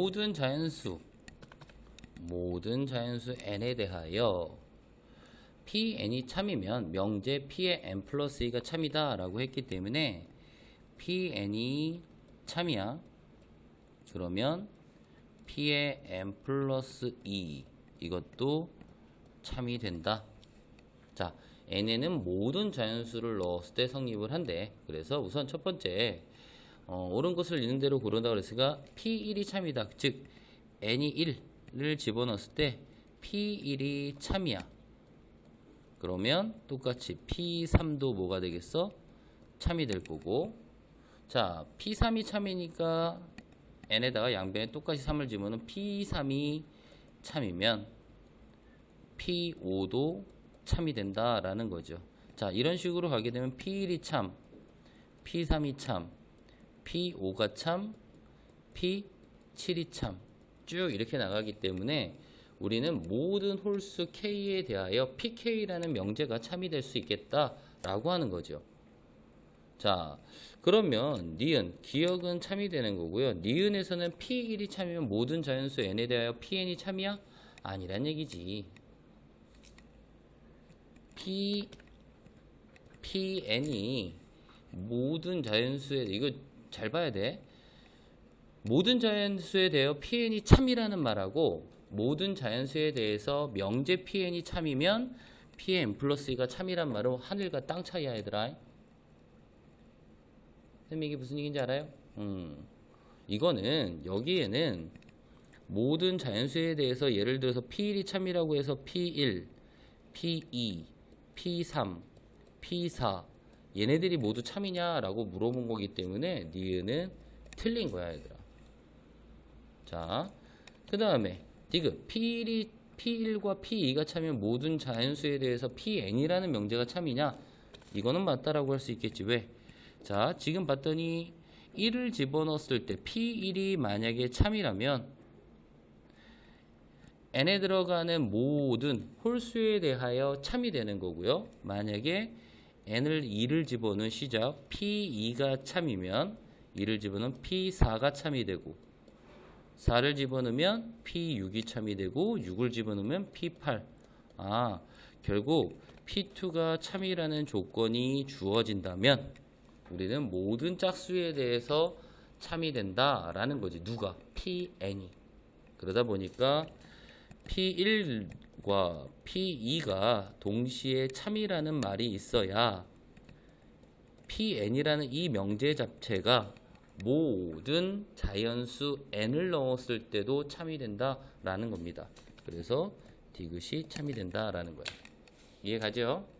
모든 자연수 모든 자연수 n에 대하여 pn이 참이면 명제 p의 n 플러스 2가 참이다 라고 했기 때문에 pn이 참이야. 그러면 p의 n 플러스 2 이것도 참이 된다. 자 n에는 모든 자연수를 넣었을 때 성립을 한대. 그래서 우선 첫 번째 어, 옳은 것을 있는 대로 고른다 그랬으니까 P1이 참이다. 즉 n이 1을 집어넣었을 때 P1이 참이야. 그러면 똑같이 P3도 뭐가 되겠어? 참이 될 거고 자 P3이 참이니까 n에다가 양변에 똑같이 3을 집어넣으면 P3이 참이면 P5도 참이 된다라는 거죠. 자 이런 식으로 가게 되면 P1이 참, P3이 참, P5가 참, P7이 참. 쭉 이렇게 나가기 때문에 우리는 모든 홀수 K에 대하여 PK라는 명제가 참이 될 수 있겠다라고 하는 거죠. 자, 그러면 니은, 기억은 참이 되는 거고요. 니은에서는 P1이 참이면 모든 자연수 N에 대하여 PN이 참이야? 아니란 얘기지. P, PN이 모든 자연수에, 이거 잘 봐야 돼. 모든 자연수에 대하여 PN이 참이라는 말하고 모든 자연수에 대해서 명제 PN이 참이면 PN 플러스 2가 참이란 말은 하늘과 땅 차이야 얘들아. 선생님 이게 무슨 얘기인지 알아요? 음. 이거는 여기에는 모든 자연수에 대해서 예를 들어서 P1이 참이라고 해서 P1, P2, P3, P4 얘네들이 모두 참이냐라고 물어본 거기 때문에 니은은 틀린 거야 얘들아. 자, 그 다음에 디귿 P1이 P1과 P2가 참이면 모든 자연수에 대해서 PN이라는 명제가 참이냐? 이거는 맞다라고 할 수 있겠지. 왜? 자, 지금 봤더니 1을 집어넣었을 때 P1이 만약에 참이라면 n에 들어가는 모든 홀수에 대하여 참이 되는 거고요. 만약에 n을 2를 집어넣은 시작 P2가 참이면 2를 집어넣으면 P4가 참이 되고 4를 집어넣으면 P6이 참이 되고 6을 집어넣으면 P8 아 결국 P2가 참이라는 조건이 주어진다면 우리는 모든 짝수에 대해서 참이 된다라는 거지. 누가? PN이. 그러다 보니까 P1 과 P2가 동시에 참이라는 말이 있어야 PN이라는 이 명제 자체가 모든 자연수 n을 넣었을 때도 참이 된다라는 겁니다. 그래서 디귿이 참이 된다라는 거예요. 이해 가죠?